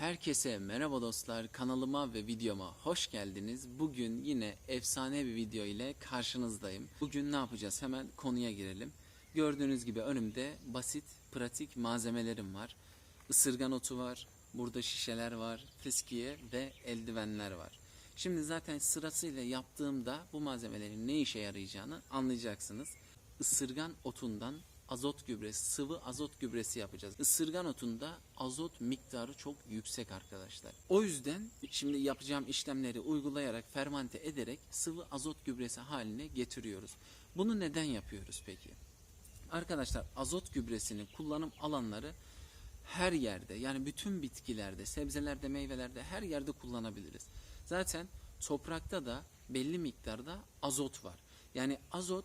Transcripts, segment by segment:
Herkese merhaba dostlar. Kanalıma ve videoma hoş geldiniz. Bugün yine efsane bir video ile karşınızdayım. Bugün ne yapacağız? Hemen konuya girelim. Gördüğünüz gibi önümde basit, pratik malzemelerim var. Isırgan otu var, burada şişeler var, fiskiye ve eldivenler var. Şimdi zaten sırasıyla yaptığımda bu malzemelerin ne işe yarayacağını anlayacaksınız. Isırgan otundan azot gübresi, sıvı azot gübresi yapacağız. Isırgan otunda azot miktarı çok yüksek arkadaşlar. O yüzden şimdi yapacağım işlemleri uygulayarak, fermente ederek sıvı azot gübresi haline getiriyoruz. Bunu neden yapıyoruz peki? Arkadaşlar azot gübresinin kullanım alanları her yerde yani bütün bitkilerde, sebzelerde, meyvelerde her yerde kullanabiliriz. Zaten toprakta da belli miktarda azot var. Yani azot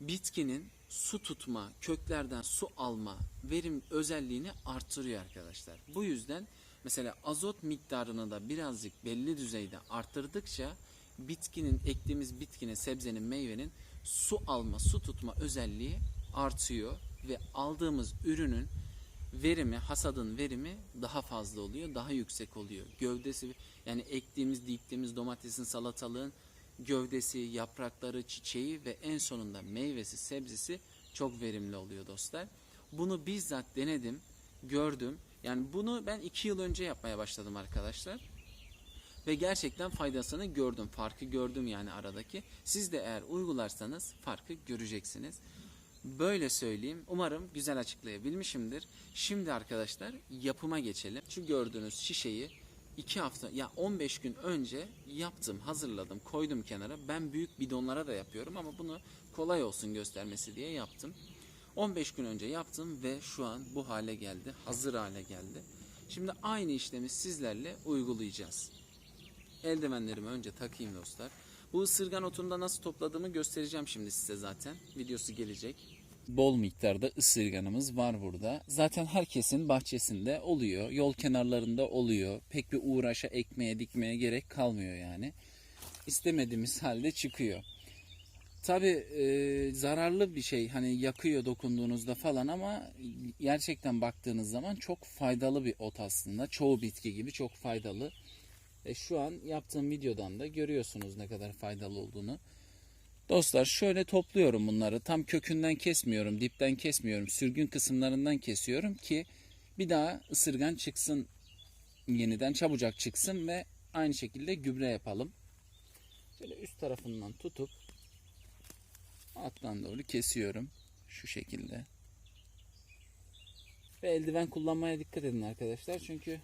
bitkinin su tutma, köklerden su alma verim özelliğini arttırıyor arkadaşlar. Bu yüzden mesela azot miktarını da birazcık belli düzeyde arttırdıkça bitkinin ektiğimiz bitkinin, sebzenin, meyvenin su alma, su tutma özelliği artıyor ve aldığımız ürünün verimi, hasadın verimi daha fazla oluyor, daha yüksek oluyor. Gövdesi yani ektiğimiz, diktiğimiz domatesin, salatalığın gövdesi, yaprakları, çiçeği ve en sonunda meyvesi, sebzesi çok verimli oluyor dostlar. Bunu bizzat denedim, gördüm. Yani bunu ben iki yıl önce yapmaya başladım arkadaşlar. Ve gerçekten faydasını gördüm, farkı gördüm yani aradaki. Siz de eğer uygularsanız farkı göreceksiniz. Böyle söyleyeyim. Umarım güzel açıklayabilmişimdir. Şimdi arkadaşlar yapıma geçelim. Şu gördüğünüz şişeyi 2 hafta ya 15 gün önce yaptım, hazırladım, koydum kenara. Ben büyük bidonlara da yapıyorum ama bunu kolay olsun göstermesi diye yaptım. 15 gün önce yaptım ve şu an bu hale geldi, hazır hale geldi. Şimdi aynı işlemi sizlerle uygulayacağız. Eldivenlerimi önce takayım dostlar. Bu ısırgan otunda nasıl topladığımı göstereceğim şimdi size zaten. Videosu gelecek. Bol miktarda ısırganımız var burada. Zaten herkesin bahçesinde oluyor. Yol kenarlarında oluyor. Pek bir uğraşa ekmeye dikmeye gerek kalmıyor yani. İstemediğimiz halde çıkıyor. Tabi zararlı bir şey hani yakıyor dokunduğunuzda falan ama gerçekten baktığınız zaman çok faydalı bir ot aslında. Çoğu bitki gibi çok faydalı. E, şu an yaptığım videodan da görüyorsunuz ne kadar faydalı olduğunu. Dostlar şöyle topluyorum bunları. Tam kökünden kesmiyorum, dipten kesmiyorum. Sürgün kısımlarından kesiyorum ki bir daha ısırgan çıksın yeniden çabucak çıksın ve aynı şekilde gübre yapalım. Şöyle üst tarafından tutup alttan doğru kesiyorum. Şu şekilde. Ve eldiven kullanmaya dikkat edin arkadaşlar. Çünkü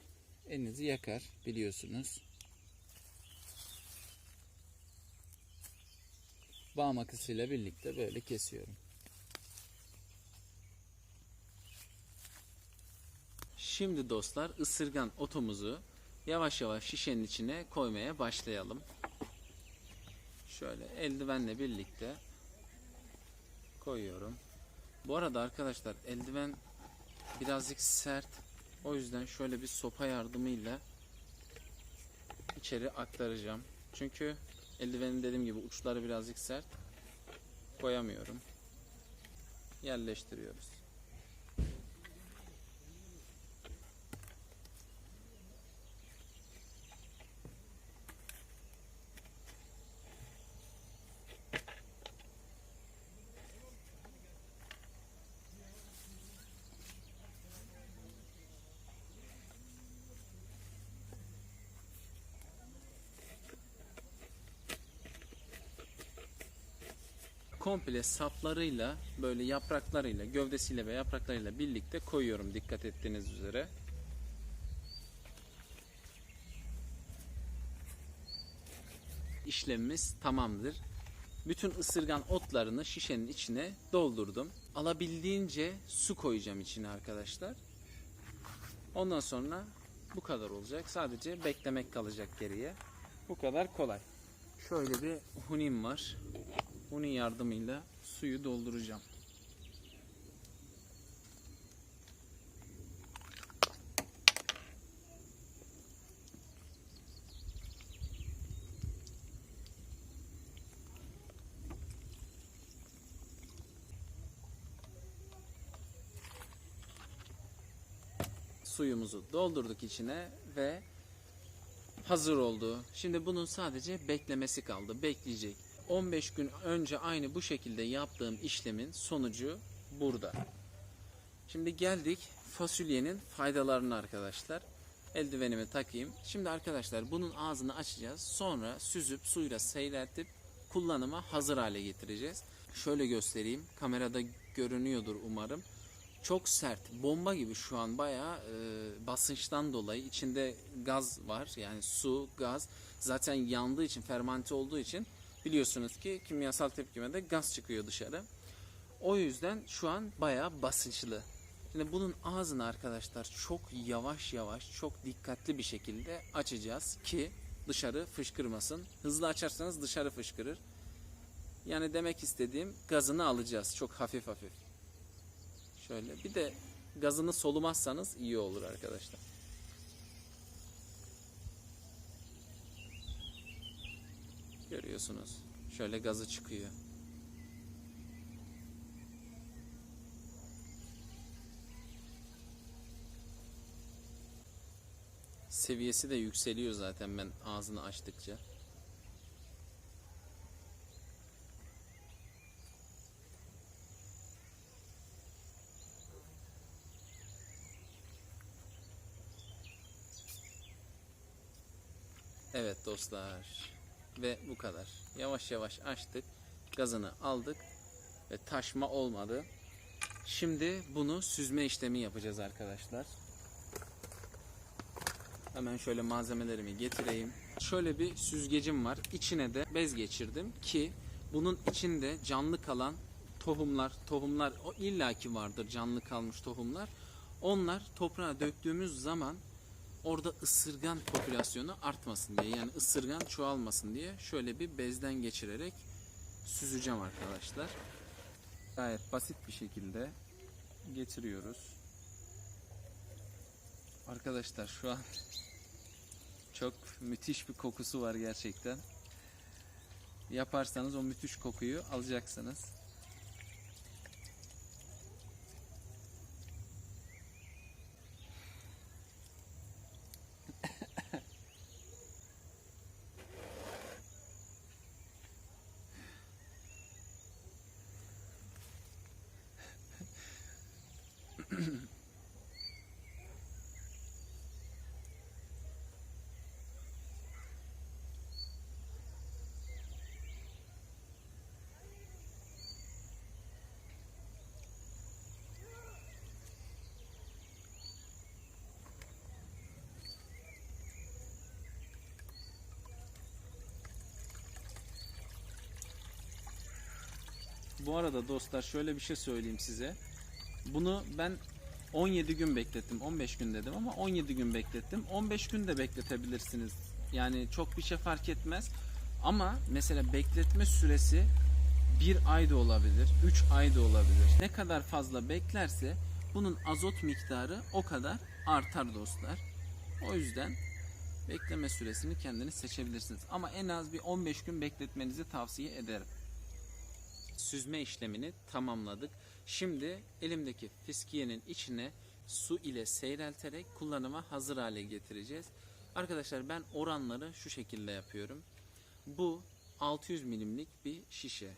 elinizi yakar biliyorsunuz. Bağ makasıyla birlikte böyle kesiyorum. Şimdi dostlar ısırgan otumuzu yavaş yavaş şişenin içine koymaya başlayalım. Şöyle eldivenle birlikte koyuyorum. Bu arada arkadaşlar eldiven birazcık sert. O yüzden şöyle bir sopa yardımıyla içeri aktaracağım. Çünkü eldivenin dediğim gibi uçları birazcık sert. Koyamıyorum. Yerleştiriyoruz. Komple saplarıyla böyle yapraklarıyla gövdesiyle ve yapraklarıyla birlikte koyuyorum dikkat ettiğiniz üzere. İşlemimiz tamamdır. Bütün ısırgan otlarını şişenin içine doldurdum. Alabildiğince su koyacağım içine arkadaşlar. Ondan sonra bu kadar olacak. Sadece beklemek kalacak geriye. Bu kadar kolay. Şöyle bir hunim var. Bunun yardımıyla suyu dolduracağım. suyumuzu doldurduk içine ve hazır oldu. Şimdi bunun sadece beklemesi kaldı. Bekleyecek. 15 gün önce aynı bu şekilde yaptığım işlemin sonucu burada. Şimdi geldik fasulyenin faydalarına arkadaşlar. Eldivenimi takayım. Şimdi arkadaşlar bunun ağzını açacağız. Sonra süzüp suyla seyreltip kullanıma hazır hale getireceğiz. Şöyle göstereyim. Kamerada görünüyordur umarım. Çok sert, bomba gibi şu an bayağı e, basınçtan dolayı içinde gaz var. Yani su, gaz. Zaten yandığı için, fermante olduğu için biliyorsunuz ki kimyasal tepkimede gaz çıkıyor dışarı. O yüzden şu an bayağı basınçlı. Şimdi bunun ağzını arkadaşlar çok yavaş yavaş, çok dikkatli bir şekilde açacağız ki dışarı fışkırmasın. Hızlı açarsanız dışarı fışkırır. Yani demek istediğim gazını alacağız çok hafif hafif. Şöyle bir de gazını solumazsanız iyi olur arkadaşlar. Görüyorsunuz. Şöyle gazı çıkıyor. Seviyesi de yükseliyor zaten ben ağzını açtıkça. Evet dostlar. Ve bu kadar. Yavaş yavaş açtık. Gazını aldık. Ve taşma olmadı. Şimdi bunu süzme işlemi yapacağız arkadaşlar. Hemen şöyle malzemelerimi getireyim. Şöyle bir süzgecim var. İçine de bez geçirdim ki bunun içinde canlı kalan tohumlar, tohumlar o illaki vardır canlı kalmış tohumlar. Onlar toprağa döktüğümüz zaman orada ısırgan popülasyonu artmasın diye yani ısırgan çoğalmasın diye şöyle bir bezden geçirerek süzeceğim arkadaşlar. Gayet basit bir şekilde getiriyoruz. Arkadaşlar şu an çok müthiş bir kokusu var gerçekten. Yaparsanız o müthiş kokuyu alacaksınız. Bu arada dostlar şöyle bir şey söyleyeyim size. Bunu ben 17 gün beklettim. 15 gün dedim ama 17 gün beklettim. 15 gün de bekletebilirsiniz. Yani çok bir şey fark etmez. Ama mesela bekletme süresi bir ay da olabilir, 3 ay da olabilir. Ne kadar fazla beklerse bunun azot miktarı o kadar artar dostlar. O yüzden bekleme süresini kendiniz seçebilirsiniz. Ama en az bir 15 gün bekletmenizi tavsiye ederim süzme işlemini tamamladık. Şimdi elimdeki fiskiyenin içine su ile seyrelterek kullanıma hazır hale getireceğiz. Arkadaşlar ben oranları şu şekilde yapıyorum. Bu 600 milimlik bir şişe.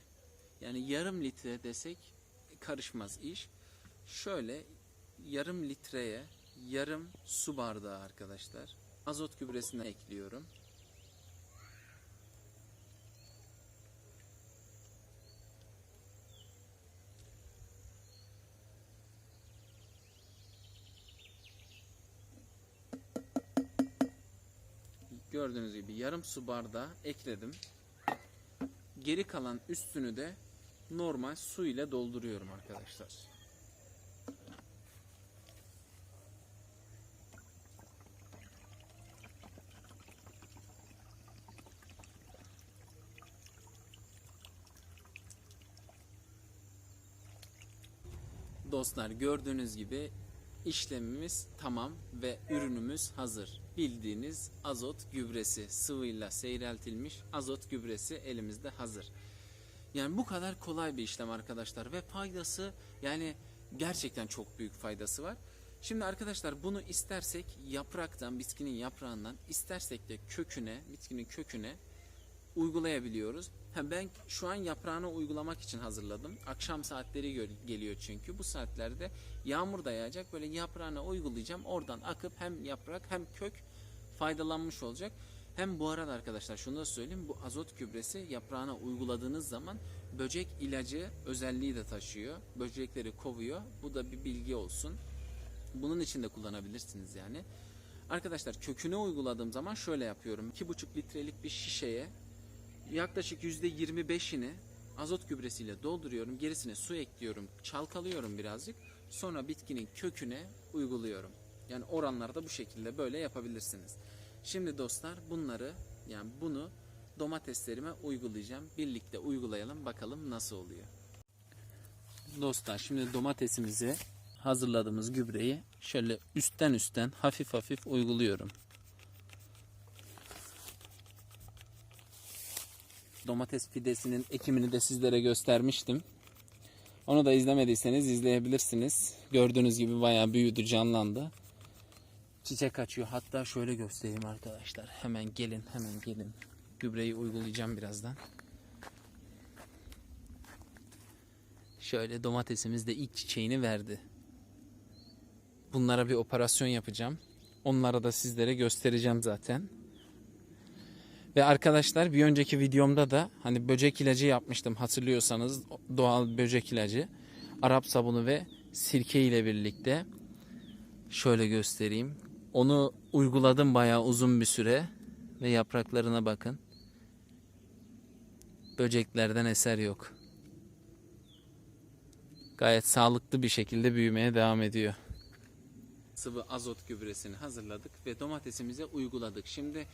Yani yarım litre desek karışmaz iş. Şöyle yarım litreye yarım su bardağı arkadaşlar. Azot gübresini ekliyorum. Gördüğünüz gibi yarım su bardağı ekledim. Geri kalan üstünü de normal su ile dolduruyorum arkadaşlar. Dostlar gördüğünüz gibi işlemimiz tamam ve ürünümüz hazır. Bildiğiniz azot gübresi sıvıyla seyreltilmiş azot gübresi elimizde hazır. Yani bu kadar kolay bir işlem arkadaşlar ve faydası yani gerçekten çok büyük faydası var. Şimdi arkadaşlar bunu istersek yapraktan, bitkinin yaprağından, istersek de köküne, bitkinin köküne uygulayabiliyoruz. Ben şu an yaprağını uygulamak için hazırladım. Akşam saatleri geliyor çünkü. Bu saatlerde yağmur da yağacak. Böyle yaprağına uygulayacağım. Oradan akıp hem yaprak hem kök faydalanmış olacak. Hem bu arada arkadaşlar şunu da söyleyeyim. Bu azot gübresi yaprağına uyguladığınız zaman böcek ilacı özelliği de taşıyor. Böcekleri kovuyor. Bu da bir bilgi olsun. Bunun için de kullanabilirsiniz yani. Arkadaşlar köküne uyguladığım zaman şöyle yapıyorum. 2,5 litrelik bir şişeye yaklaşık %25'ini azot gübresiyle dolduruyorum. Gerisine su ekliyorum. Çalkalıyorum birazcık. Sonra bitkinin köküne uyguluyorum. Yani oranlarda bu şekilde böyle yapabilirsiniz. Şimdi dostlar bunları yani bunu domateslerime uygulayacağım. Birlikte uygulayalım bakalım nasıl oluyor. Dostlar şimdi domatesimize hazırladığımız gübreyi şöyle üstten üstten hafif hafif uyguluyorum. Domates fidesinin ekimini de sizlere göstermiştim. Onu da izlemediyseniz izleyebilirsiniz. Gördüğünüz gibi bayağı büyüdü, canlandı. Çiçek açıyor. Hatta şöyle göstereyim arkadaşlar. Hemen gelin, hemen gelin. Gübreyi uygulayacağım birazdan. Şöyle domatesimiz de ilk çiçeğini verdi. Bunlara bir operasyon yapacağım. Onlara da sizlere göstereceğim zaten. Ve arkadaşlar bir önceki videomda da hani böcek ilacı yapmıştım hatırlıyorsanız doğal böcek ilacı. Arap sabunu ve sirke ile birlikte şöyle göstereyim. Onu uyguladım bayağı uzun bir süre ve yapraklarına bakın. Böceklerden eser yok. Gayet sağlıklı bir şekilde büyümeye devam ediyor. Sıvı azot gübresini hazırladık ve domatesimize uyguladık. Şimdi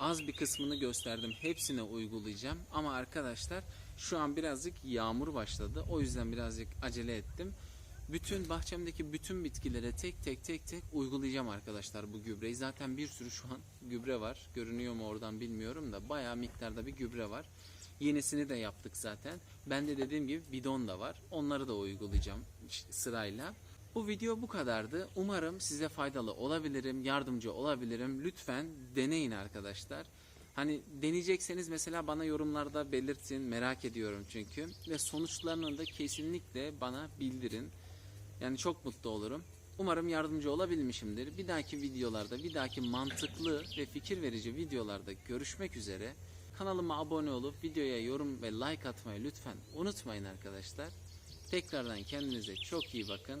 az bir kısmını gösterdim. Hepsine uygulayacağım. Ama arkadaşlar şu an birazcık yağmur başladı. O yüzden birazcık acele ettim. Bütün bahçemdeki bütün bitkilere tek tek tek tek uygulayacağım arkadaşlar bu gübreyi. Zaten bir sürü şu an gübre var. Görünüyor mu oradan bilmiyorum da bayağı miktarda bir gübre var. Yenisini de yaptık zaten. Bende dediğim gibi bidon da var. Onları da uygulayacağım sırayla. Bu video bu kadardı. Umarım size faydalı olabilirim, yardımcı olabilirim. Lütfen deneyin arkadaşlar. Hani deneyecekseniz mesela bana yorumlarda belirtin. Merak ediyorum çünkü. Ve sonuçlarını da kesinlikle bana bildirin. Yani çok mutlu olurum. Umarım yardımcı olabilmişimdir. Bir dahaki videolarda, bir dahaki mantıklı ve fikir verici videolarda görüşmek üzere. Kanalıma abone olup videoya yorum ve like atmayı lütfen unutmayın arkadaşlar. Tekrardan kendinize çok iyi bakın.